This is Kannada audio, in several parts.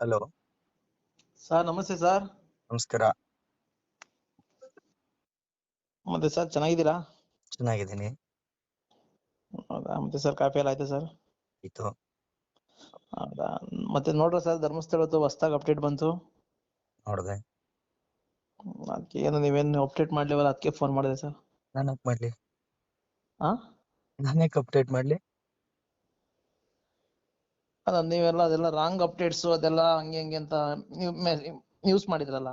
ಹಲೋ. ಸರ್ ನಮಸ್ತೆ ಸರ್. ನಮಸ್ಕಾರ. ಮತ್ತೆ ಸರ್ ಚೆನ್ನಾಗಿದ್ದೀರಾ? ಚೆನ್ನಾಗಿದ್ದೀನಿ. ಹೌದಾ ಮತ್ತೆ ಸರ್ ಕಾಫಿ ಎಲ್ಲ ಆಯ್ತಾ ಸರ್? ಆಯ್ತು. ಹೌದಾ ಮತ್ತೆ ನೋಡ್ರ ಸರ್ ಧರ್ಮಸ್ಥಳದ್ದು ಹೊಸ್ದಾಗಿ ಅಪ್ಡೇಟ್ ಬಂತು. ನೋಡಿದೆ. ಅದಕ್ಕೆ ಏನು ನೀವೇನು ಅಪ್ಡೇಟ್ ಮಾಡ್ಲಿವಲ್ಲ ಅದಕ್ಕೆ ಫೋನ್ ಮಾಡಿದೆ ಸರ್. ನಾನು ಯಾಕೆ ಮಾಡ್ಲಿ? ಹಾ ನಾನು ಯಾಕೆ ಅಪ್ಡೇಟ್ ಮಾಡ್ಲಿ? ಅಲ್ಲ ನೀವೆಲ್ಲ ಅದೆಲ್ಲ ರಾಂಗ್ ಅಪ್ಡೇಟ್ಸ್ ಅದೆಲ್ಲ ಹಂಗೆ ಹಂಗೆ ಅಂತ ಯೂಸ್ ನ್ಯೂಸ್ ಮಾಡಿದ್ರಲ್ಲ?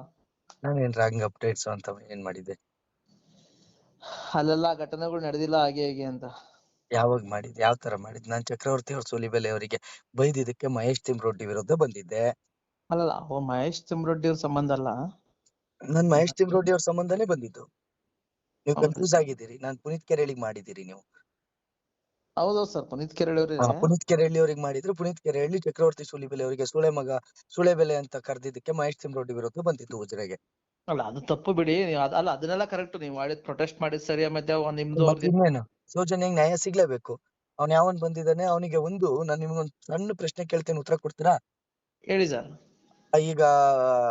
ನಾನೇನ್ ರಾಂಗ್ ಅಪ್ಡೇಟ್ಸ್ ಅಂತ ಏನ್ ಮಾಡಿದ್ದೆ? ಅಲ್ಲೆಲ್ಲ ಘಟನೆಗಳು ನಡೆದಿಲ್ಲ ಹಾಗೆ ಹೀಗೆ ಅಂತ. ಯಾವಾಗ ಮಾಡಿದ್ ಯಾವ ತರ ಮಾಡಿದ್? ನಾನ್ ಚಕ್ರವರ್ತಿ ಅವ್ರ ಸೂಲಿಬೆಲೆ ಅವರಿಗೆ ಬೈದಿದ್ದಕ್ಕೆ ಮಹೇಶ್ ತಿಮ್ರೊಡ್ಡಿ ವಿರುದ್ಧ ಬಂದಿದ್ದೆ. ಅಲ್ಲಲ್ಲ ಓ ಮಹೇಶ್ ತಿಮ್ರೊಡ್ಡಿ ಅವ್ರ ಸಂಬಂಧ ಅಲ್ಲ? ನನ್ ಮಹೇಶ್ ತಿಮ್ರೊಡ್ಡಿ ಅವ್ರ ಸಂಬಂಧನೇ ಬಂದಿದ್ದು. ನೀವು ಕನ್ಫ್ಯೂಸ್ ಆಗಿದ್ದೀರಿ. ನಾನ್ ಪುನೀತ್ ಕೆರೆಳಿಗ್ ಮಾಡಿದ್ದೀರಿ ನೀವು. ಹೌದೌದು ಸರ್. ಪುನೀತ್ ಕೆರಳಿ ಅವರಿಗೆ ಹಾ, ಪುನೀತ್ ಕೆರೆಹಳ್ಳಿ ಅವ್ರಿಗೆ ಮಾಡಿದ್ರು. ಪುನೀತ್ ಕೆರೆಹಳ್ಳಿ ಚಕ್ರವರ್ತಿ ಸೂಲಿಬೆಲೆ ಅವರಿಗೆ ಸೂಳೆ ಮಗ ಸೂಳೆ ಬೆಲೆ ಅಂತ ಕರೆದಿದ್ದಕ್ಕೆ ಮಹೇಶ್ ತಿಮ್ರೋಟಿ ವಿರುದ್ಧ ಬಂದಿತ್ತು ಉಜ್ರೆಗೆ. ಅಲ್ಲ ಅದು ತಪ್ಪು ಬಿಡಿ. ನೀವು ಅದ್- ಅಲ್ಲ ಅದನ್ನೆಲ್ಲ ಕರೆಕ್ಟ್. ನೀವು ಮಾಡಿದ್ ಪ್ರೊಟೆಸ್ಟ್ ಮಾಡಿದ್ ಸರಿ ಮತ್ತೆ ಒಂದ್ ನಿಮ್ದು ಮತ್ತೆ ಇನ್ನೇನು? ಸೌಜನ್ಯಂಗ್ ನ್ಯಾಯ ಸಿಗ್ಲೇಬೇಕು. ಅವ್ನ್ ಯಾವನ್ ಬಂದಿದ್ದಾನೆ ಅವನಿಗೆ ಒಂದು ನಾನು ನಿಮ್ಗೊಂದು ಸಣ್ಣ ಪ್ರಶ್ನೆ ಕೇಳ್ತೇನೆ ಉತ್ತರ ಕೊಡ್ತೀರಾ? ಹೇಳಿ ಸರ್. ಆ, ಈಗ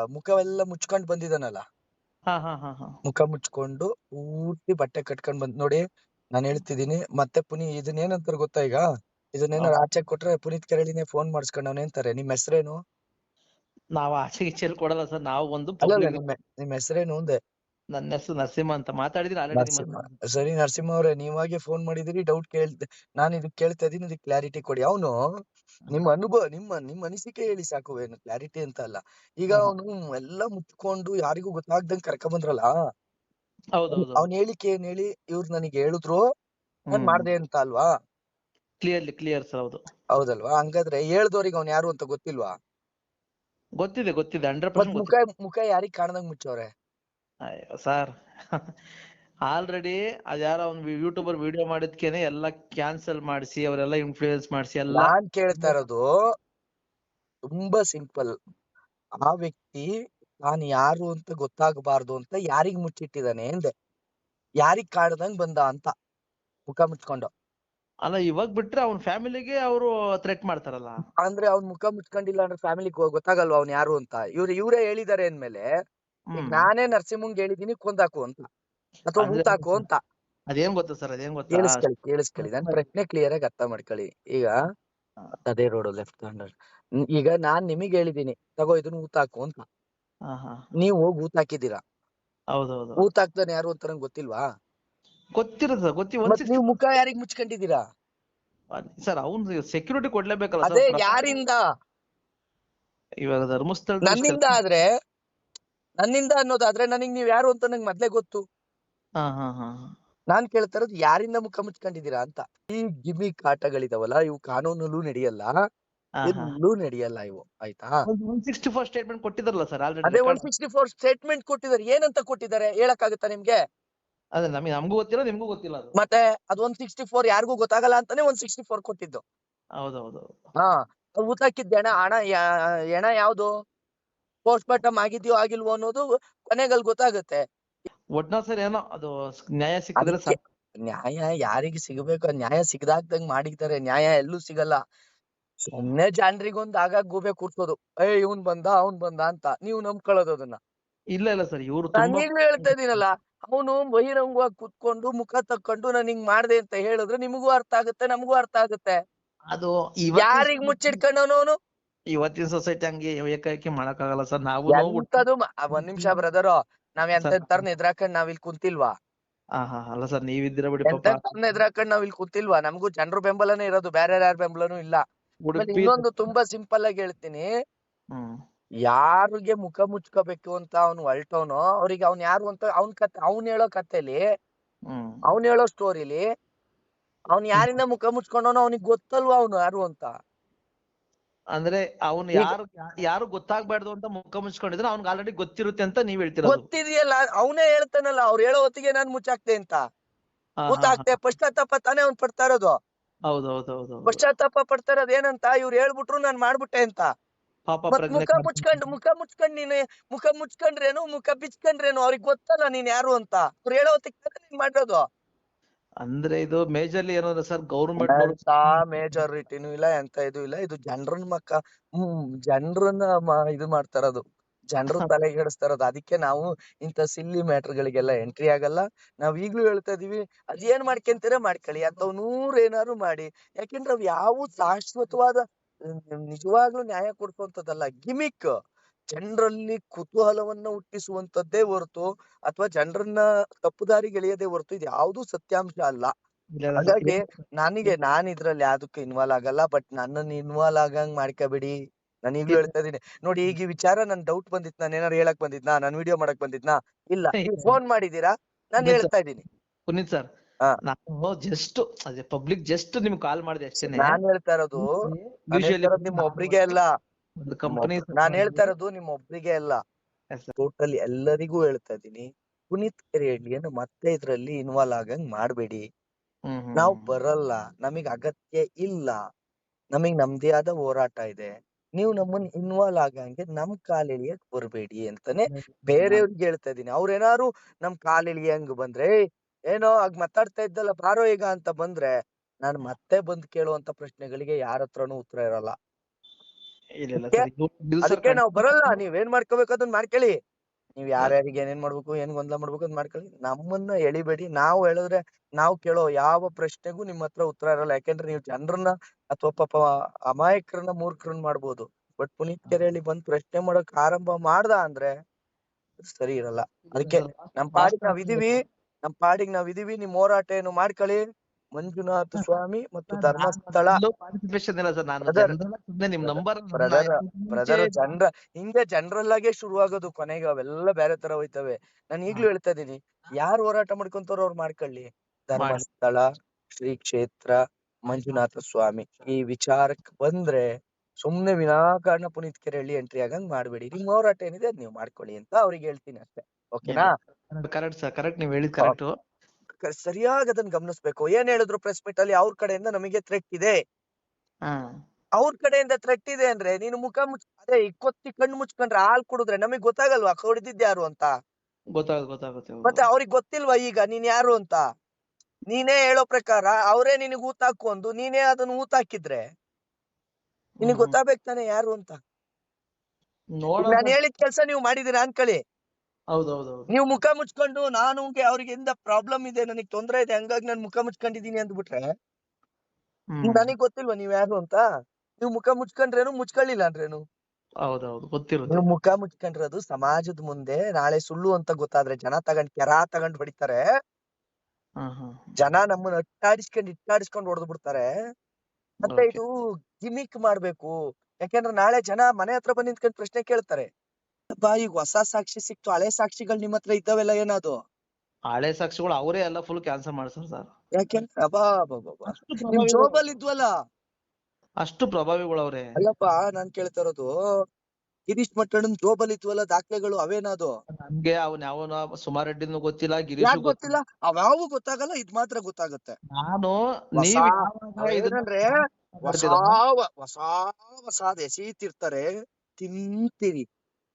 ಮುಖವೆಲ್ಲ ಮುಚ್ಕೊಂಡ್ ಬಂದಿದ್ದಾನಲ್ಲ? ಹಾ ಹಾ ಹಾ ಹಾ. ಮುಖ ಮುಚ್ಕೊಂಡು ಪೂರ್ತಿ ಬಟ್ಟೆ ಕಟ್ಕೊಂಡ್ ಬಂದ್ ನೋಡಿ ನಾನು ಹೇಳ್ತಿದೀನಿ ಮತ್ತೆ ಪುನಿ ಇದನ್ನೇನಂತಾರೆ ಗೊತ್ತಾ ಈಗ? ಇದನ್ನೇನ ಆಚೆ ಕೊಟ್ರೆ ಪುನೀತ್ ಕೆರಳಿನೇ ಫೋನ್ ಮಾಡಿಸ್ಕೊಂಡವನೇ ಅಂತಾರೆ ನಿಮ್ ಹೆಸರೇನು? ನಾವ್ ಆಚೆ ಈಚೆ ಕೊಡಲ್ಲ ಸರ್ ನಾವು ಒಂದು ನಿಮ್ಮ ಹೆಸರೇನು ಅಂದೆ ನನ್ನ ಹೆಸರು ನರಸಿಂಹ ಅಂತ ಮಾತಾಡಿದ್ರೆ ಆಲ್ರೆಡಿ ಸರಿ ನರಸಿಂಹ ಅವ್ರೆ ನೀವಾಗೆ ಫೋನ್ ಮಾಡಿದಿರಿ ಡೌಟ್ ಕೇಳ್ತ ನಾನು ಇದಕ್ಕೆ ಕೇಳ್ತಾ ಇದೀನಿ ಇದಕ್ಕೆ ಕ್ಲಾರಿಟಿ ಕೊಡಿ. ಅವನು ನಿಮ್ಮ ಅನುಭವ ನಿಮ್ಮ ನಿಮ್ಮ ಅನಿಸಿಕೆ ಹೇಳಿ ಸಾಕು ಏನು ಕ್ಲಾರಿಟಿ ಅಂತ ಅಲ್ಲ. ಈಗ. ಅವನು ಎಲ್ಲ ಮುಚ್ಕೊಂಡು ಯಾರಿಗೂ ಗೊತ್ತಾಗ್ದಂಗ್ ಕರ್ಕೊಂಡ್ ಬಂದ್ರಲ್ಲ ಹೌದೌದು. ಅವ್ನ ಹೇಳಿಕೆ ಏನ್ ಹೇಳಿ ಇವ್ರು ನನಗೆ ಹೇಳಿದ್ರು ನಾನ್ ಮಾಡ್ದೆ ಅಂತ ಅಲ್ವಾ? ಕ್ಲಿಯರ್ಲಿ ಕ್ಲಿಯರ್ ಸರ್ ಹೌದು. ಹೌದಲ್ವಾ? ಹಂಗಾದ್ರೆ ಹೇಳ್ದವ್ರಿಗೆ ಅವ್ನ್ ಯಾರು ಅಂತ ಗೊತ್ತಿಲ್ವಾ? ಗೊತ್ತಿದೆ ಗೊತ್ತಿದೆ. ಹಂಡ್ರೆಡ್ ಮತ್ ಪರ್ಸೆಂಟ್ ಮುಖ ಮುಖ ಯಾರಿಗ್ ಕಾಣ್ದಂಗ್ ಮುಚ್ಚವ್ರೆ? ಸರ್. ಆಲ್ರೆಡಿ ಅದ್ಯಾರೋ ಒಂದ್ ಯೂಟ್ಯೂಬರ್ ವಿಡಿಯೋ ಮಾಡಿದ್ಕೇನೆ ಎಲ್ಲ ಕ್ಯಾನ್ಸಲ್ ಮಾಡಿಸಿ ಅವರೆಲ್ಲ ಇನ್ಫ್ಲೂಯೆನ್ಸ್ ಮಾಡಿಸಿ ಎಲ್ಲ ನಾನ್ ಕೇಳ್ತಾ ಇರೋದು ತುಂಬಾ ಸಿಂಪಲ್. ಆ ವ್ಯಕ್ತಿ ನಾನು ಯಾರು ಅಂತ ಗೊತ್ತಾಗಬಾರ್ದು ಅಂತ ಯಾರಿಗ್ ಮುಚ್ಚಿಟ್ಟಿದಾನೆ ಎಂದೆ. ಯಾರಿಗ್ ಕಾಡ್ದಂಗ್ ಬಂದ ಅಂತ ಮುಖ ಮುಚ್ಕೊಂಡು. ಅಲ್ಲ ಇವಾಗ ಬಿಟ್ರೆ ಅವ್ನ ಫ್ಯಾಮಿಲಿಗೆ ಅವರು ಥ್ರೆಟ್ ಮಾಡ್ತಾರಲ್ಲ. ಅಂದ್ರೆ ಅವ್ನ್ ಮುಖ ಮುಚ್ಕೊಂಡಿಲ್ಲ ಅಂದ್ರೆ ಫ್ಯಾಮಿಲಿ ಗೊತ್ತಾಗಲ್ವಾ ಅವ್ನ್ ಯಾರು ಅಂತ? ಇವ್ರು ಇವ್ರೇ ಹೇಳಿದಾರೆ ಅಂದ್ಮೇಲೆ ನಾನೇ ನರಸಿಂಹಂಗ್ ಹೇಳಿದೀನಿ ಕೊಂದಾಕು ಅಂತ. ಅಥವಾ ಊತಾಕು ಅಂತ. ಅದೇನ್ ಗೊತ್ತಾ ಸರ್ ಅದೇನ್ ಗೊತ್ತಾ? ಕೇಳಿಸ್ಕೊಳ್ಳಿ ಕೇಳಿಸ್ಕೊಳ್ಳಿ. ನನ್ ಪ್ರಶ್ನೆ ಕ್ಲಿಯರ್ ಆಗಿ ಅರ್ಥ ಮಾಡ್ಕೊಳ್ಳಿ. ಈಗ ಅದೇ ರೋಡ್ ಲೆಫ್ಟ್ ಈಗ ನಾನ್ ನಿಮಗೆ ಹೇಳಿದೀನಿ ತಗೋ ಇದನ್ನ ಊತಾಕು ಅಂತ. ನೀವು ಹೋಗಿ ಊತಾಕಿದ್ದೀರಾ ಹೌದೌದು. ಊತಾಕ್ತಾನೆ ಯಾರು ಅಂತ ನಂಗೆ ಗೊತ್ತಿಲ್ವಾ? ಗೊತ್ತಿರೋದು ಗೊತ್ತಿ ನೀವು ಮುಖ ಯಾರಿಗ್ ಮುಚ್ಕೊಂಡಿದ್ದೀರಾ? ಸರ್ ಅವ್ನು ಸೆಕ್ಯೂರಿಟಿ ಕೊಡ್ಲೇಬೇಕಲ್ಲ ಅದೇ ಯಾರಿಂದ? ಇವಾಗ ಧರ್ಮಸ್ಥಳ ನನ್ನಿಂದ ಆದ್ರೆ ನನ್ನಿಂದ ಅನ್ನೋದಾದ್ರೆ ನನಗ್ ನೀವ್ ಯಾರು ಅಂತ ನಂಗೆ ಮೊದ್ಲೇ ಗೊತ್ತು. ಹಾ ಹಾ ಹಾ ನಾನ್ ಕೇಳ್ತಾ ಇರೋದು ಯಾರಿಂದ ಮುಖ ಮುಚ್ಕೊಂಡಿದ್ದೀರಾ ಅಂತ. ಈ ಗಿಮಿ ಆಟಗಳಿದಾವಲ್ಲ ಇವು ಕಾನೂನಲ್ಲೂ ನಡೆಯಲ್ಲ. ಎಲ್ಲೂ ನಡೆಯಲ್ಲ ಇವು ಆಯ್ತಾ? ಒನ್ ಸಿಕ್ಸ್ಟಿ ಫೋರ್ ಸ್ಟೇಟ್ಮೆಂಟ್ ಕೊಟ್ಟಿದ್ರಲ್ಲ ಸರ್ ಅದೇ already one sixty four statement ಕೊಟ್ಟಿದ್ದಾರೆ. ಏನಂತ ಕೊಟ್ಟಿದ್ದಾರೆ? ಹೇಳಕ್ಕಾಗತ್ತಾ ನಿಮ್ಗೆ? ಅದೇ ನಮಗೆ ನಮಗೂ ಗೊತ್ತಿಲ್ಲ ನಿಮ್ಗೂ ಗೊತ್ತಿಲ್ಲ ಅದು. ಮತ್ತೆ ಅದು ಒನ್ ಸಿಕ್ಸ್ಟಿ ಫೋರ್ ಯಾರಿಗೂ ಗೊತ್ತಾಗಲ್ಲ ಅಂತಾನೆ ಒನ್ ಸಿಕ್ಸ್ಟಿ ಫೋರ್ ಕೊಟ್ಟಿದ್ದು. ಹೌದೌದು ಹಾ ಊತ ಹಾಕಿದ್ದ ಹೆಣ ಹಣ ಹೆಣ ಯಾವ್ದು? ಪೋಸ್ಟ್ ಮಾರ್ಟಮ್ ಆಗಿದ್ಯೋ ಆಗಿಲ್ವೋ ಅನ್ನೋದು ಕೊನೆಗಲ್ ಗೊತ್ತಾಗುತ್ತೆ. ಒಟ್ನ ಸರ್ ಏನೋ ಅದು ನ್ಯಾಯ ಸಿಕ್ಕಿದ್ರೆ ನ್ಯಾಯ ಯಾರಿಗೆ ಸಿಗಬೇಕು? ನ್ಯಾಯ ಸಿಗದಾಗ್ದಂಗ್ ಮಾಡಿದ್ದಾರೆ. ನ್ಯಾಯ ಎಲ್ಲೂ ಸಿಗಲ್ಲ. ಸುಮ್ನೆ ಜಾನ್ರಿಗೊಂದ್ ಆಗಾಗ ಗೂಬೆ ಕೂರ್ಸೋದು ಏ ಇವ್ನ್ ಬಂದ ಅವ್ನ್ ಬಂದ ಅಂತ ನೀವು ನಂಬ್ಕೊಳ್ಳೋದು ಅದನ್ನ. ಇಲ್ಲ ಇಲ್ಲ ಸರ್ ಇವ್ರು ನಾನ್ ಈಗ್ಲೂ ಹೇಳ್ತಾ ಇದೀನಲ್ಲ ಅವನು ಬಹಿರಂಗವಾಗಿ ಕುತ್ಕೊಂಡು ಮುಖ ತಕ್ಕೊಂಡು ನಾನು ಹಿಂಗ್ ಮಾಡ್ದೆ ಅಂತ ಹೇಳಿದ್ರೆ ನಿಮಗೂ ಅರ್ಥ ಆಗುತ್ತೆ ನಮಗೂ ಅರ್ಥ ಆಗುತ್ತೆ. ಅದು ಯಾರಿಗ್ ಮುಚ್ಚಿಡ್ಕೊಂಡವನು ಅವನು? ಇವತ್ತಿನ ಸೊಸೈಟಿ ಹಂಗೆ ಏಕಾಏಕಿ ಮಾಡಕ್ಕಾಗಲ್ಲ ಸರ್ ನಾವು ನಾವು ಎಂತದು ಮ- ಆ, ಒಂದ್ ನಿಮಿಷ ಬ್ರದರ್ ನಾವ್ ಎಂತ ತರ್ನ ಎದ್ರಾಕಂಡ್ ನಾವ್ ಇಲ್ಲಿ ಕುಂತಿಲ್ವಾ? ಹಾ ಹಾ ಅಲ್ಲ ಸರ್ ನೀವಿದ್ದೀರ ಬಿಡಿ ಪಾಪ. ಎದ್ರಾಕೊಂಡ್ ನಾವ್ ಇಲ್ಲಿ ಕುಂತಿಲ್ವಾ? ನಮಗೂ ಜನರ ಬೆಂಬಲನೇ ಇರೋದು ಬೇರೆ ಯಾರ ಬೆಂಬಲನೂ ಇಲ್ಲ. ಉಡುಪಿ ಇನ್ನೊಂದು ತುಂಬಾ ಸಿಂಪಲ್ ಆಗಿ ಹೇಳ್ತೀನಿ. ಯಾರಿಗೆ ಮುಖ ಮುಚ್ಕೋಬೇಕು ಅಂತ ಅವ್ನು ಹೊಲ್ಟವನು ಅವ್ರಿಗೆ ಅವ್ನ್ ಯಾರು ಅಂತ ಅವ್ನ್ ಕತೆ ಅವ್ನ್ ಹೇಳೋ ಕತೆಲಿ ಹ್ಮ್. ಅವ್ನ್ ಹೇಳೋ ಸ್ಟೋರಿಲಿ ಅವ್ನ್ ಯಾರಿಂದ ಮುಖ ಮುಚ್ಕೊಂಡವನು ಅವ್ನಿಗೆ ಗೊತ್ತಲ್ವಾ ಅವ್ನು ಯಾರು ಅಂತ. ಅಂದ್ರೆ ಅವ್ನು ಯಾರು ಯಾರು ಗೊತ್ತಾಗ್ಬಾರ್ದು ಅಂತ ಮುಖ ಮುಚ್ಕೊಂಡಿದ್ರೆ ಅವ್ನ್ ಆಲ್ರೆಡಿ ಗೊತ್ತಿರುತ್ತೆ ಅಂತ ನೀವ್ ಹೇಳ್ತೀರ ಗೊತ್ತಿದೆಯಲ್ಲ ಅವನೇ ಹೇಳ್ತಾನಲ್ಲ ಅವ್ರು ಹೇಳೋ ಹೊತ್ತಿಗೆ ನಾನ್ ಮುಚ್ಚಾಕ್ತೆ ಅಂತ. ಗೊತ್ತಾಗ್ತೆ ಪಶ್ಚಾತ್ತಾಪ ತಾನೇ ಅವ್ನ್ ಪಡ್ತಾ ಇರೋದು. ಪಶ್ಚಾತ್ತಾಪ ಪಡ್ತಾರೆ ಅದೇನಂತ ಏನಂತ ಇವ್ರು ಹೇಳ್ಬಿಟ್ರು ನಾನ್ ಮಾಡ್ಬಿಟ್ಟೆ ಅಂತ. ಪಾಪ ಮತ್ ಪ್ರಜ್ಞೆ ಮುಖ ಮುಚ್ಕೊಂಡ್ ಮುಖ ಮುಚ್ಕೊಂಡ್ ನೀನ್ ಮುಖ ಮುಚ್ಕೊಂಡ್ರೇನು ಮುಖ ಬಿಚ್ಕೊಂಡ್ರೇನು ಅವ್ರಿಗೆ ಗೊತ್ತಲ್ಲ ನೀನ್ ಯಾರು ಅಂತ. ಅವ್ರು ಹೇಳೋ ಹೊತ್ತಿಗೆ ನೀನ್ ಮಾಡಿರೋದು ಅಂದ್ರೆ ಇದು ಮೇಜರ್ಲಿ ಏನಂದ್ರೆ ಸರ್ ಗೌರ್ಮೆಂಟ್ ಮೇಜಾರಿಟಿನೂ ಇಲ್ಲ ಎಂತ ಇದು ಇಲ್ಲ ಇದು ಜನರನ್ನ ಮಕ್ಕ ಹ್ಮ್ ಜನರನ್ನ ಇದು ಮಾಡ್ತಾರದು. ಜನರ ತಲೆಗೆಡಿಸ್ತಾರದು ಅದಕ್ಕೆ ನಾವು ಇಂತ ಸಿಲ್ಲಿ ಮ್ಯಾಟರ್ ಗಳಿಗೆಲ್ಲ ಎಂಟ್ರಿ ಆಗಲ್ಲ. ನಾವ್ ಈಗ್ಲೂ ಹೇಳ್ತಾ ಇದೀವಿ ಅದೇನ್ ಮಾಡ್ಕೊಂತೀರ ಮಾಡ್ಕೊಳ್ಳಿ. ಅಂತವ್ ನೂರ್ ಏನಾದ್ರು ಮಾಡಿ. ಯಾಕೆಂದ್ರೆ ಅವ್ ಯಾವ ಶಾಶ್ವತವಾದ ನಿಜವಾಗ್ಲೂ ನ್ಯಾಯ ಕೊಡ್ಸುವಂತದ್ದಲ್ಲ ಗಿಮಿಕ್ ಜನರಲ್ಲಿ ಕುತೂಹಲವನ್ನ ಹುಟ್ಟಿಸುವಂತದ್ದೇ ಹೊರತು ಅಥವಾ ಜನರನ್ನ ತಪ್ಪು ದಾರಿ ಎಳೆಯದೇ ಹೊರತು ಇದು ಯಾವ್ದು ಸತ್ಯಾಂಶ ಅಲ್ಲ. ಹಾಗಾಗಿ ನನಗೆ ನಾನ್ ಇದ್ರಲ್ಲಿ ಯಾವ್ದಕ್ಕೂ ಇನ್ವಾಲ್ವ್ ಆಗಲ್ಲ. ಬಟ್ ನನ್ನನ್ನ ಇನ್ವಾಲ್ವ್ ಆಗಂಗ್ ಮಾಡ್ಕೋಬೇಡಿ. ನಾನು ಈಗ್ಲೂ ಹೇಳ್ತಾ ಇದೀನಿ ನೋಡಿ ಈಗ ಈ ವಿಚಾರ ನನ್ ಡೌಟ್ ಬಂದಿತ್ ನಾನು ಏನಾರು ಹೇಳಕ್ ಬಂದಿದ್ನಾ ನಾನು ವಿಡಿಯೋ ಮಾಡಕ್ ಬಂದಿದ್ನಾ ಇಲ್ಲ. ಫೋನ್ ಮಾಡಿದೀರಾ ನಾನು ಹೇಳ್ತಾ ಇದೀನಿ ಪುನೀತ್ ಸರ್ ನಾನು ಜಸ್ಟ್ ಅದೇ ಪಬ್ಲಿಕ್ ಜಸ್ಟ್ ನಿಮ್ಗೆ ಕಾಲ್ ಮಾಡಿದೆ ಅಷ್ಟೇ ನಾನು ಹೇಳ್ತಾ ಇರೋದು ನಿಮ್ ಒಬ್ರಿಗೆ ಅಲ್ಲ. ನಾನ್ ಹೇಳ್ತಾ ಇರೋದು ನಿಮ್ ಒಬ್ರಿಗೆ ಅಲ್ಲ. ಟೋಟಲ್ ಎಲ್ಲರಿಗೂ ಹೇಳ್ತಾ ಇದೀನಿ ಪುನೀತ್ ಕೆರೆಹಳ್ಳಿಯನ್ನು ಮತ್ತೆ ಇದ್ರಲ್ಲಿ ಇನ್ವಾಲ್ವ್ ಆಗಂಗ್ ಮಾಡ್ಬೇಡಿ. ನಾವ್ ಬರಲ್ಲ. ನಮಗ್ ಅಗತ್ಯ ಇಲ್ಲ. ನಮಗ್ ನಮ್ದೇ ಆದ ಹೋರಾಟ ಇದೆ. ನೀವು ನಮ್ಮನ್ನ ಇನ್ವಾಲ್ವ್ ಆಗಂಗೆ ನಮ್ ಕಾಲ್ ಎಳಿಯಕ್ ಬರ್ಬೇಡಿ ಅಂತಾನೆ ಬೇರೆಯವ್ರಿಗೆ ಹೇಳ್ತಾ ಇದೀನಿ ಅವ್ರೇನಾರು ನಮ್ ಕಾಲ್ ಎಳಿಯಂಗ್ ಬಂದ್ರೆ "ಏಯ್, ಏನೋ ಆಗ ಮಾತಾಡ್ತಾ ಇದ್ದಲ್ಲ ಬಾರೋ ಈಗ ಅಂತ ಬಂದ್ರೆ ನಾನ್ ಮತ್ತೆ ಬಂದ್ ಕೇಳುವಂತ ಪ್ರಶ್ನೆಗಳಿಗೆ ಯಾರ ಹತ್ರನು ಉತ್ತರ ಇರಲ್ಲ. ಅದಕ್ಕೆ- ನಾವ್ ಬರಲ್ಲ ನೀವ್ ಏನ್ ಮಾಡ್ಕೋಬೇಕು ಅದನ್ನ ಮಾಡ್ಕೊಳ್ಳಿ ನೀವ್ ಯಾರ್ಯಾರಿಗೆ ಏನೇನ್ ಮಾಡ್ಬೇಕು ಏನ್ ಗೊಂದಲ ಮಾಡ್ಬೇಕು ಅಂತ ಮಾಡ್ಕೊಳ್ಳಿ. ನಮ್ಮನ್ನ ಎಳಿಬೇಡಿ. ನಾವು ಹೇಳಿದ್ರೆ ನಾವು ಕೇಳೋ ಯಾವ ಪ್ರಶ್ನೆಗೂ ನಿಮ್ ಹತ್ರ ಉತ್ತರ ಇರಲ್ಲ. ಯಾಕೆಂದ್ರೆ ನೀವು ಜನರನ್ನ ಅಥವಾ ಪಾಪ ಅಮಾಯಕರನ್ನ ಮೂರ್ಖರನ್ನ ಮಾಡ್ಬೋದು. ಬಟ್ ಪುನೀತ್ ಕೆರೆಯಲ್ಲಿ ಬಂದ್ ಪ್ರಶ್ನೆ ಮಾಡಕ್ ಆರಂಭ ಮಾಡ್ದ ಅಂದ್ರೆ ಸರಿ ಇರಲ್ಲ. ಅದಕ್ಕೆ ನಮ್ ಪಾಡಿಗೆ ನಾವ್ ಇದೀವಿ ನಮ್ ಪಾಡಿಗೆ ನಾವ್ ಇದೀವಿ ನಿಮ್ ಹೋರಾಟ ಏನು ಮಾಡ್ಕೊಳ್ಳಿ. ಮಂಜುನಾಥ ಸ್ವಾಮಿ ಮತ್ತು ಧರ್ಮಸ್ಥಳ ಬ್ರದರ್ ಜನರ ಹಿಂಗೆ ಜನರಲ್ ಆಗೇ ಆಗೋದು ಕೊನೆಗೆ ಅವೆಲ್ಲ ಬೇರೆ ತರ ಹೋಯ್ತವೆ. ನಾನು ಈಗ್ಲೂ ಹೇಳ್ತಾ ಇದೀನಿ ಯಾರು ಹೋರಾಟ ಮಾಡ್ಕೊಂತಾರೋ ಅವ್ರು ಮಾಡ್ಕೊಳ್ಳಿ. ಧರ್ಮಸ್ಥಳ ಶ್ರೀ ಕ್ಷೇತ್ರ ಮಂಜುನಾಥ ಸ್ವಾಮಿ. ಈ ವಿಚಾರಕ್ಕೆ ಬಂದ್ರೆ ಸುಮ್ನೆ ವಿನಾಕಾರಣ ಪುನೀತ್ ಕೆರೆಹಳ್ಳಿ ಎಂಟ್ರಿ ಆಗಂಗ್ ಮಾಡ್ಬೇಡಿ. ನಿಮ್ ಹೋರಾಟ ಏನಿದೆ ಅದ್ ನೀವು ಮಾಡ್ಕೊಳ್ಳಿ ಅಂತ ಅವ್ರಿಗೆ ಹೇಳ್ತೀನಿ ಅಷ್ಟೇ. ಓಕೆನಾ? ಕರೆಕ್ಟ್ ಸರ್ ಕರೆಕ್ಟ್ ನೀವ್ ಹೇಳಿದ್ ಕರೆಕ್ಟ್ ಸರಿಯಾಗಿ ಅದನ್ನ ಗಮನಿಸ್ಬೇಕು. ಏನ್ ಹೇಳಿದ್ರು ಪ್ರೆಸ್ ಮೀಟ್ ಅಲ್ಲಿ ಅವ್ರ ಕಡೆಯಿಂದ ನಮಗೆ ಥ್ರೆಟ್ ಇದೆ. ಅವ್ರ ಕಡೆಯಿಂದ ಥ್ರೆಟ್ ಇದೆ ಅಂದ್ರೆ ನೀನು ಮುಖ ಮುಚ್ ಅದೇ ಕೊತ್ತಿ ಕಣ್ಣು ಮುಚ್ಕೊಂಡ್ರೆ ಹಾಲ್ ಕುಡಿದ್ರೆ ನಮಗ್ ಗೊತ್ತಾಗಲ್ವಾ? ಹೊಡೆದಿದ್ ಯಾರು ಅಂತ? ಮತ್ತೆ ಅವ್ರಿಗೆ ಗೊತ್ತಿಲ್ವಾ ಈಗ? ನೀನ್ ಯಾರು ಅಂತ? ನೀನೇ ಹೇಳೋ ಪ್ರಕಾರ ಅವರೇ ನಿನಗ್ ಊತ ಅಂದು ನೀನೇ ಅದನ್ನ ಊತಾಕಿದ್ರೆ ನಿನಗ್. ಗೊತ್ತಾಗ್ಬೇಕು ತಾನೆ ಯಾರು ಅಂತ? ನಾನು ಹೇಳಿದ ಕೆಲ್ಸ ನೀವು ಮಾಡಿದೀರಾ ಅನ್ಕೊಳ್ಳಿ. ಹೌದು ಹೌದು ಹೌದು ನೀವು ಮುಖ ಮುಚ್ಕೊಂಡು ನಾನು ಅವ್ರಿಗೆ ಎಂದ ಪ್ರಾಬ್ಲಮ್ ಇದೆ ನನಗ್ ತೊಂದರೆ ಇದೆ ಹಂಗಾಗಿ ನಾನು ಮುಖ ಮುಚ್ಕೊಂಡಿದೀನಿ ಅಂದ್ಬಿಟ್ರೆ. ನನಗ್ ಗೊತ್ತಿಲ್ವಾ ನೀವ್ ಯಾರು ಅಂತ? ನೀವು ಮುಖ ಮುಚ್ಕೊಂಡ್ರೇನು ಮುಚ್ಕೊಳ್ಳಿಲ್ಲ ಅಂದ್ರೇನು? ಗೊತ್ತಿರುತ್ತೆ. ನೀವು ಮುಖ ಮುಚ್ಕೊಂಡಿರೋದು ಸಮಾಜದ ಮುಂದೆ ನಾಳೆ ಸುಳ್ಳು ಅಂತ ಗೊತ್ತಾದ್ರೆ ಜನ ತಗೊಂಡ್ ಕೆರ ತಗೊಂಡ್ ಹೊಡಿತಾರೆ. ಜನ ನಮ್ಮನ್ನ ಅಟ್ಟಾಡಿಸ್ಕೊಂಡ್ ಇಟ್ಟಾಡಿಸ್ಕೊಂಡ್ ಹೊಡೆದು ಬಿಡ್ತಾರೆ ಮತ್ತೆ ಇದು ಗಿಮಿಕ್ ಮಾಡ್ಬೇಕು. ಯಾಕೆಂದ್ರೆ ನಾಳೆ ಜನ ಮನೆ ಹತ್ರ ಬಂದ್ ನಿಂತ್ಕೊಂಡ್ ಪ್ರಶ್ನೆ ಕೇಳ್ತಾರೆ. ಅಪ್ಪ ಈಗ ಹೊಸ ಸಾಕ್ಷಿ ಸಿಕ್ತು ಹಳೆ ಸಾಕ್ಷಿಗಳು ನಿಮ್ ಹತ್ರ ಇದ್ದಾವೆಲ್ಲ ಏನದು ಹಳೆ ಸಾಕ್ಷಿಗಳು ಅವರೇ ಎಲ್ಲ ಫುಲ್ ಕ್ಯಾನ್ಸಲ್ ಮಾಡ್ಸರ್ ಸರ್ ಯಾಕೆ? ಅಬಾ ನಿಮ್ ಜೋಬಲ್ ಇದ್ವಲ್ಲ? ಅಷ್ಟು ಪ್ರಭಾವಿಗಳು ಅವ್ರೆ. ಅಲ್ಲಪ್ಪ ನಾನ್ ಕೇಳ್ತಾ ಇರೋದು ಗಿರೀಶ್ ಮಟ್ಟಣ್ಣನ್ ಜೋಬಲ್ ಇದ್ವಲ್ಲ ದಾಖಲೆಗಳು ಅವೇನದು ನಮ್ಗೆ ಅವನ್ ಯಾವನ ಸುಮಾರೆಡ್ಡಿನೂ ಗೊತ್ತಿಲ್ಲ ಗಿರೀಶ್ ಯಾಕ್ ಗೊತ್ತಿಲ್ಲ. ಅವ್ಯಾವು ಗೊತ್ತಾಗಲ್ಲ ಇದ್ ಮಾತ್ರ ಗೊತ್ತಾಗತ್ತೆ. ನಾನು ಹೊಸ- ನೀವ್ ಏನಂದ್ರೆ ಹೊಸ? ಹೊಸ ಹೊಸಾದ್ ಎಸೀತಿರ್ತಾರೆ ತಿಂತೀರಿ.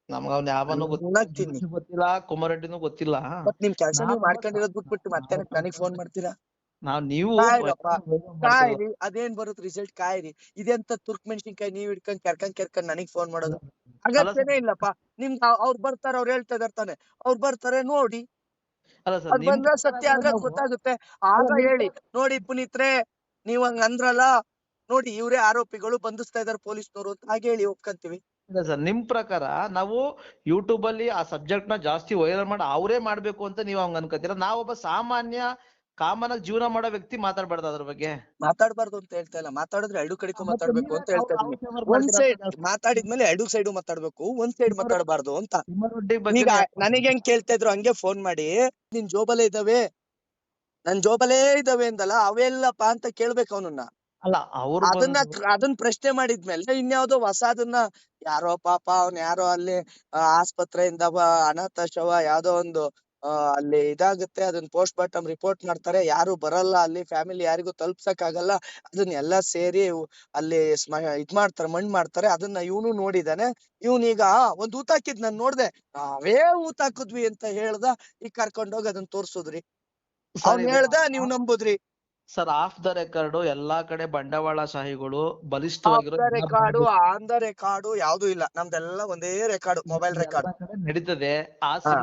ನಮ್ಗ ಅವ್ನ ಯಾವನು ಗೊತ್ತಿಲ್ಲ ಗೊತ್ತಿಲ್ಲ ಕುಮಾರೆಡ್ಡಿನೂ ಗೊತ್ತಿಲ್ಲ. ಮತ್ ನಿಮ್ ಕೆಲಸ ನೀವು ಮಾಡ್ಕೊಂಡಿರೋದ್ ಬಿಟ್ಬಿಟ್ಟು ಮತ್ತೆ ನನಗ್ ಫೋನ್ ಮಾಡ್ತೀರಾ? ನಾವ್ ನೀವು ಕಾಯ್ರಿ ಅದೇನ್ ಬರುತ್ತೆ ರಿಸಲ್ಟ್ ಕಾಯ್ರಿ. ಇದೆಂತ ತುರ್ಕ್ ಮೆಣಸಿನ್ಕಾಯಿ ನೀವ್ ಇಟ್ಕೊಂಡ್ ಕೆರ್ಕೊಂಡ್ ಕೆರ್ಕೊಂಡ್ ನನಗ್ ಫೋನ್ ಮಾಡೋದು? ಅಗತ್ಯನೇ ಇಲ್ಲಪ್ಪ. ನಿಮ್ಗ ಅವ್ರ್ ಬರ್ತಾರ ಅವ್ರ್ ಹೇಳ್ತಾ ಇದಾರೆ ತಾನೆ. ಅವ್ರು ಬರ್ತಾರೆ ನೋಡಿ. ಬಂದ್ರೆ ಸತ್ಯ ಆದ್ರೆ ಗೊತ್ತಾಗುತ್ತೆ. ಆಗ ಹೇಳಿ. ನೋಡಿ ಪುನೀತ್ರೆ ನೀವ್ ಹಂಗ ಅಂದ್ರಲ್ಲ. ನೋಡಿ ಇವ್ರೇ ಆರೋಪಿಗಳು ಬಂಧಿಸ್ತಾ ಇದಾರೆ ಪೊಲೀಸ್ನವರು ಅಂತ ಹಾಗೆ ಹೇಳಿ ಒಪ್ಕಂತೀವಿ. ಇಲ್ಲ ಸರ್ ನಿಮ್ ಪ್ರಕಾರ ನಾವು ಯೂಟ್ಯೂಬ್ ಅಲ್ಲಿ ಆ ಸಬ್ಜೆಕ್ಟ್ನ ಜಾಸ್ತಿ ವೈರಲ್ ಮಾಡಿ ಅವರೇ ಮಾಡ್ಬೇಕು ಅಂತ ನೀವ್ ಹಂಗ ಅನ್ಕೋತೀರಾ? ನಾವೊಬ್ಬ ಸಾಮಾನ್ಯ ಕಾಮನ್ ಆಗಿ ಜೀವನ ಮಾಡೋ ವ್ಯಕ್ತಿ ಮಾತಾಡ್ಬಾರ್ದು ಅದ್ರ ಬಗ್ಗೆ. ಮಾತಾಡ್ಬಾರ್ದು ಅಂತ ಹೇಳ್ತಾ ಇಲ್ಲ. ಮಾತಾಡಿದ್ರೆ ಎರಡು ಕಡೆಗೂ ಮಾತಾಡ್ಬೇಕು ಅಂತ ಹೇಳ್ತಾ ಒಂದ್ ಸೈಡ್ ಮಾತಾಡಿದ್ಮೇಲೆ ಎರಡು ಸೈಡ್ ಮಾತಾಡ್ಬೇಕು. ಒಂದ್ ಸೈಡ್ ಮಾತಾಡಬಾರ್ದು ಅಂತ. ಈಗ ನನಗೆ ಹೆಂಗ್ ಕೇಳ್ತಾ ಇದ್ರು ಹಂಗೆ ಫೋನ್ ಮಾಡಿ. ನಿನ್ ಜೋಬಲೇ ಇದಾವೆ ನನ್ ಜೋಬಲೇ ಇದಾವೆ ಅಂದಲ್ಲ ಅವೆಲ್ಲಪ್ಪ ಅಂತ ಕೇಳ್ಬೇಕು ಅವನನ್ನ. ಅಲ್ಲ ಅವ್ರು ಅದನ್ನ ಅದನ್ನ ಪ್ರಶ್ನೆ ಮಾಡಿದ್ಮೇಲೆ ಇನ್ಯಾವ್ದೋ ಹೊಸಾದನ್ನ ಯಾರೋ ಪಾಪ ಅವ್ನ್ ಯಾರೋ ಅಲ್ಲಿ ಆಸ್ಪತ್ರೆಯಿಂದ ಅನಾಥ ಶವ ಯಾವ್ದೋ ಒಂದು ಅಲ್ಲಿ ಇದಾಗುತ್ತೆ ಅದನ್ನ ಪೋಸ್ಟ್ ಮಾರ್ಟಮ್ ರಿಪೋರ್ಟ್ ಮಾಡ್ತಾರೆ ಯಾರು ಬರಲ್ಲ ಅಲ್ಲಿ ಫ್ಯಾಮಿಲಿ ಯಾರಿಗೂ ತಲುಪ್ಸಕ್ ಆಗಲ್ಲ ಅದನ್ನ ಎಲ್ಲಾ ಸೇರಿ ಅಲ್ಲಿ ಸ್ಮ ಇದ್ ಮಾಡ್ತಾರೆ ಮಣ್ಣ್ ಮಾಡ್ತಾರೆ ಅದನ್ನ ಇವನು ನೋಡಿದಾನೆ ಇವ್ನ್ ಈಗ ಒಂದ್ ಊತ ಹಾಕಿದ್ ನಾನ್ ನೋಡ್ದೆ ನಾವೇ ಊತ ಹಾಕಿದ್ವಿ ಅಂತ ಹೇಳ್ದ ಈಗ ಕರ್ಕೊಂಡೋಗಿ ಅದನ್ನ ತೋರ್ಸುದ್ರಿ. ಅವ್ನ್ ಹೇಳ್ದ ನೀವ್ ನಂಬುದ್ರಿ. ಸರ್ ಆಫ್ ದ ರೆಕಾರ್ಡ್ ಎಲ್ಲಾ ಕಡೆ ಬಂಡವಾಳಶಾಹಿಗಳು ಬಲಿಷ್ಠವಾಗಿರೋ ರೆಕಾರ್ಡು ಆನ್ ದ ರೆಕಾರ್ಡು ಯಾವ್ದು ಇಲ್ಲ. ನಮ್ದೆಲ್ಲ ಒಂದೇ ರೆಕಾರ್ಡ್ ಮೊಬೈಲ್ ರೆಕಾರ್ಡ್. ನಡೀತದೆ. ಆ ಹಾ.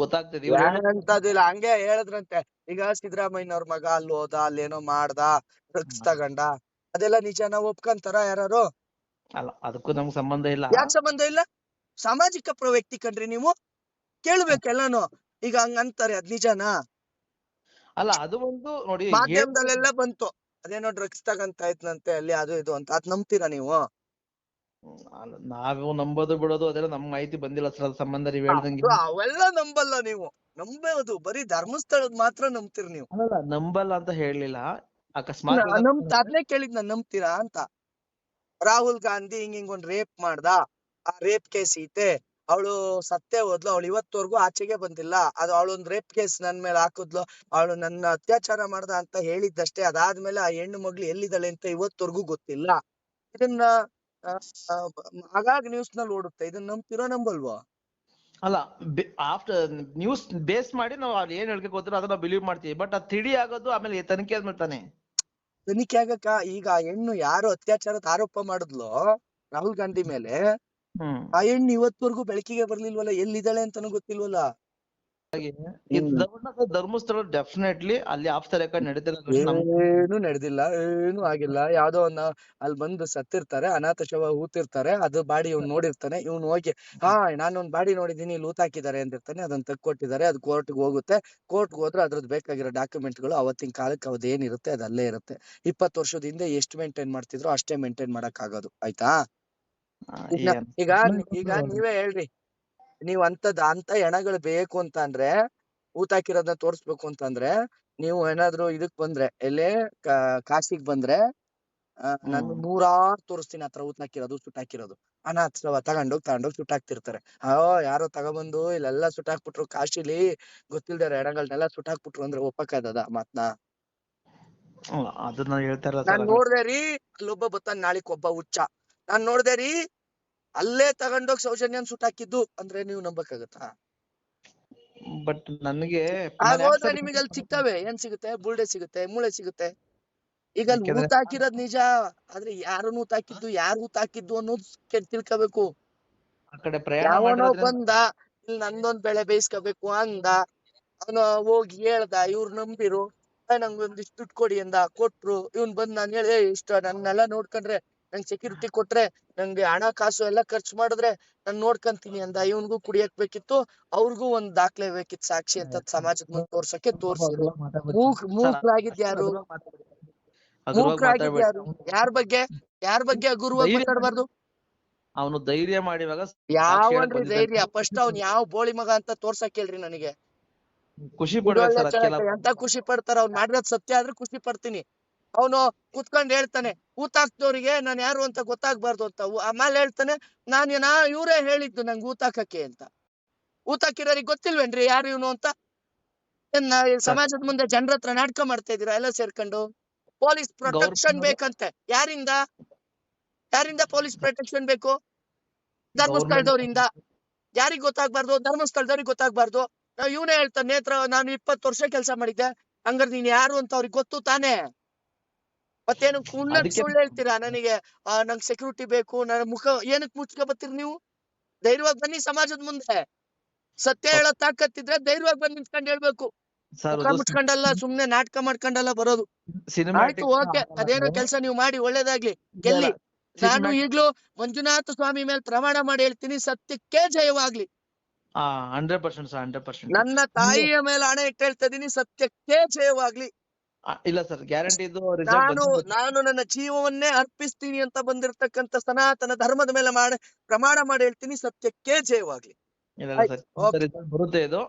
ಗೊತ್ತಾಗ್ತದೆ. ಅಂತದಿಲ್ಲ ಹಂಗೆ ಹೇಳದ್ರಂತೆ. ಈಗ ಸಿದ್ದರಾಮಯ್ಯನವ್ರ ಮಗ ಅಲ್ಲಿ ಹೋದ ಅಲ್ಲೇನೋ ಮಾಡ್ದ ಡ್ರಗ್ಸ್ ತಗಂಡ ಅದೆಲ್ಲ ನಿಜನ ಒಪ್ಕಂತಾರ ಯಾರು ಅಲ್ಲ ಅದಕ್ಕೂ ನಮ್ಗೆ ಸಂಬಂಧ ಇಲ್ಲ. ಯಾಕೆ ಸಂಬಂಧ ಇಲ್ಲ? ಸಾಮಾಜಿಕ ಪ್ರವ್ಯಕ್ತಿ ಕಣ್ರಿ ನೀವು? ಕೇಳ್ಬೇಕು ಎಲ್ಲಾನು. ಈಗ ಹಂಗ ಅಂತಾರೆ ಅದ್ ನಿಜನಾ? ಅಲ್ಲ ಅದು ಒಂದು ನೋಡಿ ಮಾಧ್ಯಮದಲ್ಲೆಲ್ಲ ಬಂತು. ಅದೇನೋ ಡ್ರಗ್ಸ್ ತಗಂತ ಇದ್ನಂತೆ ಅಲ್ಲಿ ಅದು ಇದು ಅಂತ. ಅದ್ ನಂಬ್ತೀರಾ ನೀವು? ನಾವು ನಂಬೋದು ಬಿಡೋದು ಅದೆಲ್ಲ ನಮ್ ಮಾಹಿತಿ ಬಂದಿಲ್ಲ ಸರ್. ಸಂಬಂಧ ನೀವ್ ಹೇಳ್ದಂಗೆ. ಅವೆಲ್ಲ ನಂಬಲ್ಲ ನೀವು. ನಂಬೋದು. ಬರೀ ಧರ್ಮಸ್ಥಳದ್ ಮಾತ್ರ ನಂಬ್ತೀರಿ ನೀವು. ನಂಬಲ್ಲ ಅಂತ ಹೇಳಲಿಲ್ಲ. ಅಕಸ್ಮಾತ್ ನ- ಏನಾದ್ರು ನಮ್ ಅದ್ನೇ ಕೇಳಿದ್ ನಾನ್ ನಂಬ್ತೀರಾ ಅಂತ. ರಾಹುಲ್ ಗಾಂಧಿ ಹಿಂಗ್ ಹಿಂಗ್ ಒಂದ್ ರೇಪ್ ಮಾಡ್ದ. ಆ ರೇಪ್ ಕೇಸ್ ಐತೆ ಅವಳು ಸತ್ತೇ ಹೋದ್ಲು ಅವಳು ಇವತ್ತವರೆಗೂ ಆಚೆಗೆ ಬಂದಿಲ್ಲ. ಅದು ಅವಳೊಂದ್ ರೇಪ್ ಕೇಸ್ ನನ್ ಮೇಲೆ ಹಾಕಿದ್ಲು. ಅವಳು ನನ್ನ ಅತ್ಯಾಚಾರ ಮಾಡ್ದ ಅಂತ ಹೇಳಿದ್ದಷ್ಟೇ. ಅದಾದ್ಮೇಲೆ ಆ ಹೆಣ್ಣು ಮಗ್ಳು ಎಲ್ಲಿದ್ದಾಳೆ ಅಂತ ಇವತ್ತವರೆಗೂ ಗೊತ್ತಿಲ್ಲ. ಇದನ್ನ ಆಗಾಗ ನ್ಯೂಸ್ನಲ್ಲಿ ಓಡುತ್ತೆ. ಇದನ್ನ ನಂಬ್ತಿರೋ ನಂಬಲ್ವೋ ಅಲ್ಲ ಆಫ್ಟರ್ ನ್ಯೂಸ್ ಬೇಸ್ ಮಾಡಿ ನಾವು ಅವ್ರು ಏನ್ ಹೇಳ್ಕೆ ಗೊತ್ತಿರೋ ಅದನ್ನ ಬಿಲೀವ್ ಮಾಡ್ತೀವಿ. ಬಟ್ ಅದು ತಿಳಿ ಆಗೋದು ಆಮೇಲೆ ತನಿಖೆ ಆದ್ಮೇಲೆ ತಾನೆ? ತನಿಖೆ ಆಗಕ್ಕ ಈಗ ಆ ಹೆಣ್ಣು ಯಾರು ಅತ್ಯಾಚಾರದ ಆರೋಪ ಮಾಡಿದ್ಲು ರಾಹುಲ್ ಗಾಂಧಿ ಮೇಲೆ ಆ ಹೆಣ್ಣು ಇವತ್ವರೆಗೂ ಬೆಳಕಿಗೆ ಬರ್ಲಿಲ್ವಲ್ಲ ಎಲ್ಲಿದ್ದಾಳೆ ಅಂತಾನು ಗೊತ್ತಿಲ್ವಲ್ಲ. ಧರ್ಮಸ್ಥಳ ಡೆಫಿನೆಟ್ಲಿ ಅಲ್ಲಿ ಆಫ್ ದ ರೆಕಾರ್ಡ್ ನಡೀತಿರೋ ವಿಷಯ ನಮ್ಗೆ ಏನು ನಡೆದಿಲ್ಲ ಏನು ಆಗಿಲ್ಲ. ಯಾವ್ದೋ ಒಂದ್ ಅಲ್ಲಿ ಬಂದು ಸತ್ತಿರ್ತಾರೆ ಅನಾಥ ಶವ ಹೂತಿರ್ತಾರೆ ಅದು ಬಾಡಿ ಇವ್ನು ನೋಡಿರ್ತಾನೆ. ಇವ್ನು ಹೋಗಿ ಹಾ ನಾನೊಂದ್ ಬಾಡಿ ನೋಡಿದೀನಿ ಇಲ್ಲಿ ಹಾಕಿದ್ದಾರೆ ಅಂದಿರ್ತಾನೆ. ಅದನ್ನ ತೆಗ್ಕೊಟ್ಟಿದ್ದಾರೆ ಅದು ಕೋರ್ಟ್ಗೆ ಹೋಗುತ್ತೆ. ಕೋರ್ಟ್ಗೆ ಹೋದ್ರೆ ಅದ್ರದ್ದು ಬೇಕಾಗಿರೋ ಡಾಕ್ಯುಮೆಂಟ್ಗಳು ಅವತ್ತಿನ ಕಾಲಕ್ಕೆ ಅವ್ದು ಏನಿರುತ್ತೆ ಅದು ಅಲ್ಲೇ ಇರುತ್ತೆ. ಇಪ್ಪತ್ತು ವರ್ಷದ ಹಿಂದೆ ಎಷ್ಟು ಮೇಂಟೈನ್ ಮಾಡ್ತಿದ್ರು ಅಷ್ಟೇ ಮೇಂಟೈನ್ ಮಾಡಕ್ ಆಗೋದು ಆಯ್ತಾ? ಈಗ ಈಗ ನೀವೇ? ಹೇಳ್ರಿ. ನೀವ್ ಅಂತದ್ ಅಂತ ಹೆಣಗಳು ಬೇಕು ಅಂತ ಅಂದ್ರೆ ಊತಾಕಿರೋದನ್ನ ತೋರ್ಸ್ಬೇಕು ಅಂತಂದ್ರೆ ನೀವು ಏನಾದ್ರು ಇದಕ್ ಬಂದ್ರೆ ಎಲ್ಲೇ ಕಾಶಿಗ್ ಬಂದ್ರೆ ಆ, ನಾನು ನೂರಾರ್ ತೋರಿಸ್ತೀನಿ ಆತರ ಊತಾಕಿರೋದು ಸುಟ್ಟಾಕಿರೋದು ಅನಾಥವ ತಗೊಂಡೋಗ್ ತಗೊಂಡೋಗ್ ಸುಟ್ಟಾಕ್ತಿರ್ತಾರೆ ಅಯ್ಯೋ ಯಾರೋ ತಗೊಬಂದು ಇಲ್ಲೆಲ್ಲ ಸುಟ್ಟಾಕ್ಬಿಟ್ರು ಕಾಶಿಲಿ ಗೊತ್ತಿಲ್ದೇ ಸುಟ್ಟ ಸುಟ್ಟಾಕ್ಬಿಟ್ರು ಅಂದ್ರೆ ಒಪ್ಪಕ್ಕಾಗದ ಮಾತ್ನ? ಅದನ್ನ ಹೇಳ್ತಾರ ನಾನ್ ನೋಡ್ದೆ ರೀ ಅಲ್ಲೊಬ್ಬ ಬತ್ತಾನ ನಾಳಿಕ್ ಒಬ್ಬ ಹುಚ್ಚ. ನಾನ್ ನೋಡ್ದೆ ರೀ ಅಲ್ಲೇ ತಗೊಂಡೋಗಿ ಸೌಜನ್ಯನ್ ಸುಟ್ಟಾಕಿದ್ದು ಅಂದ್ರೆ ನೀವು ನಂಬಕ್ಕಾಗತ್ತಾ? ಬಟ್ ನನಗೆ ನಿಮಗೆ ಅಲ್ಲಿ ಸಿಗ್ತವೆ ಏನ್ ಸಿಗುತ್ತೆ? ಬುಲ್ಡೆ ಸಿಗುತ್ತೆ ಮೂಳೆ ಸಿಗುತ್ತೆ. ಈಗ ಅಲ್ಲಿ ನಿಜ ಆದ್ರೆ ಯಾರು ಊತಾಕಿದ್ದು ಯಾರು ಊತಾಕಿದ್ದು ಅನ್ನೋದು ಕೆ- ತಿಳ್ಕೊಬೇಕು. ಯಾವನೋ ಬಂದ ಇಲ್ಲಿ ನಂದೊಂದ್ ಬೆಳೆ ಬೇಯಿಸ್ಕೋಬೇಕು ಅಂದ ಅವನು ಹೋಗಿ ಹೇಳ್ದ ಇವ್ರು ನಂಬಿರು "ಏ, ನಂಗೊಂದಿಷ್ಟು ದುಡ್ಡು ಕೊಡಿ ಅಂದ ಕೊಟ್ರು ಇವ್ನ್ ಬಂದ್ ನಾನ್ ಹೇಳಿ ಇಷ್ಟ ನನ್ನೆಲ್ಲ ನೋಡ್ಕೊಂಡ್ರೆ ನಂಗ್ ಸೆಕ್ಯೂರಿಟಿ ಕೊಟ್ರೆ ನಂಗೆ ಹಣ ಕಾಸು ಎಲ್ಲ ಖರ್ಚು ಮಾಡಿದ್ರೆ ನಾನ್ ನೋಡ್ಕಂತೀನಿ ಅಂದ. ಇವ್ನಿಗೂ ಕುಡಿಯಕ್ ಬೇಕಿತ್ತು ಅವ್ರಿಗೂ ಒಂದ್ ದಾಖಲೆ ಬೇಕಿತ್ತು ಸಾಕ್ಷಿ ಅಂತ ಸಮಾಜದ ಮುಂದೆ ತೋರ್ಸಕ್ಕೆ ತೋರ್ಸಿದ್ರು. ಮೂಕ್ ಮೂಕ್ರಾಗಿದ್ ಯಾರು? ಮೂಕ್ರಾಗಿದ್ ಯಾರು? ಯಾರ ಬಗ್ಗೆ? ಯಾರ ಬಗ್ಗೆ ಗುರುವಾಗಿ ಮಾತಾಡ್ಬಾರ್ದು? ಅವನು ಧೈರ್ಯ ಮಾಡಿವಾಗ ಯಾವನ್ರಿ ಬಂದಿದ್ದಾನೆ. ಧೈರ್ಯ? ಫಸ್ಟ್ ಅವ್ನ್ ಯಾವ ಬೋಳಿ ಮಗ ಅಂತ ತೋರ್ಸಕ್ ಹೇಳ್ರಿ ನನಗೆ. ಖುಷಿ ಎಂತ ಖುಷಿ ಪಡ್ತಾರ? ಅವ್ನ್ ಮಾಡಿರೋದ್ ಸತ್ಯ ಆದ್ರೆ ಖುಷಿ ಪಡ್ತೀನಿ. ಅವನು ಕುತ್ಕೊಂಡ್ ಹೇಳ್ತಾನೆ ಊತಾಕ್ದವ್ರಿಗೆ ನಾನು ನಾನ್ ಯಾರು ಅಂತ ಗೊತ್ತಾಗ್ಬಾರ್ದು ಅಂತ ಆಮೇಲೆ ಹೇಳ್ತಾನೆ ನಾನು ನಾ ಇವ್ರೇ ಹೇಳಿದ್ದು ನಂಗೆ ಊತಾಕಕ್ಕೆ ಅಂತ. ಊತಾಕಿರೋರಿಗೆ ಗೊತ್ತಿಲ್ವೇನ್ರಿ ಯಾರು ಇವನು ಅಂತ? ಸಮಾಜದ ಮುಂದೆ ಜನರ ಹತ್ರ ನಾಟಕ ಮಾಡ್ತಾ ಇದೀರಾ ಎಲ್ಲ ಸೇರ್ಕೊಂಡು? ಪೊಲೀಸ್ ಪ್ರೊಟೆಕ್ಷನ್ ಬೇಕಂತೆ. ಯಾರಿಂದ? ಯಾರಿಂದ ಪೊಲೀಸ್ ಪ್ರೊಟೆಕ್ಷನ್ ಬೇಕು? ಧರ್ಮಸ್ಥಳದವರಿಂದ. ಯಾರಿಗ್ ಗೊತ್ತಾಗ್ಬಾರ್ದು? ಧರ್ಮಸ್ಥಳದವ್ರಿಗೆ ಗೊತ್ತಾಗ್ಬಾರ್ದು. ನಾವ್ ಇವನೇ ಹೇಳ್ತಾನೆ ನೇತ್ರ ನಾನು ಇಪ್ಪತ್ತು ವರ್ಷ ಕೆಲಸ ಮಾಡಿದ್ದೆ. ಹಂಗಾರೆ ನೀನ್ ಯಾರು ಅಂತ ಅವ್ರಿಗೆ ಗೊತ್ತು ತಾನೇ? ಮತ್ತೇನು ಅದಕ್ಕೆ- ಸುಳ್ಳು ಹೇಳ್ತೀರಾ? ನನಗೆ ನಂಗ್ ಸೆಕ್ಯೂರಿಟಿ ಬೇಕು ನನ್ನ ಮುಖ ಏನಕ್ ಮುಚ್ಕೊ ಬರ್ತೀರಿ ನೀವು? ಧೈರ್ಯವಾಗಿ ಬನ್ನಿ ಸಮಾಜದ ಮುಂದೆ. ಸತ್ಯ ಹೇಳೋ ತಾಕತ್ತಿದ್ರೆ ಧೈರ್ಯವಾಗಿ ಬಂದ್ ನಿಂತ್ಕೊಂಡ್ ಹೇಳ್ಬೇಕು. ಮುಚ್ಕೊಂಡಲ್ಲ ಸುಮ್ನೆ ನಾಟಕ ಮಾಡ್ಕೊಂಡಲ್ಲ ಬರೋದು. ಆಯ್ತು ಓಕೆ. ಅದೇನೋ ಕೆಲಸ ನೀವು ಮಾಡಿ ಒಳ್ಳೇದಾಗ್ಲಿ. ಗೆಲ್ಲಿ. ನಾನು ಈಗ್ಲೂ ಮಂಜುನಾಥ ಸ್ವಾಮಿ ಮೇಲೆ ಪ್ರಮಾಣ ಮಾಡಿ ಹೇಳ್ತೀನಿ ಸತ್ಯಕ್ಕೆ ಜಯವಾಗ್ಲಿ. ನನ್ನ ತಾಯಿಯ ಮೇಲೆ ಹಣ ಇಟ್ಟು ಹೇಳ್ತಾ ಇದೀನಿ ಸತ್ಯಕ್ಕೆ ಜಯವಾಗ್ಲಿ. ಇಲ್ಲ ಸರ್ ಗ್ಯಾರಂಟಿ ಇದು ನಾನು ನಾನು ನನ್ನ ಜೀವವನ್ನೇ ಅರ್ಪಿಸ್ತೀನಿ ಅಂತ ಬಂದಿರತಕ್ಕಂತ ಸನಾತನ ಧರ್ಮದ ಮೇಲೆ ಮಾಡಿ ಪ್ರಮಾಣ ಮಾಡಿ ಹೇಳ್ತೀನಿ ಸತ್ಯಕ್ಕೆ ಜಯವಾಗ್ಲಿ. ಬರುತ್ತೆ ಇದು.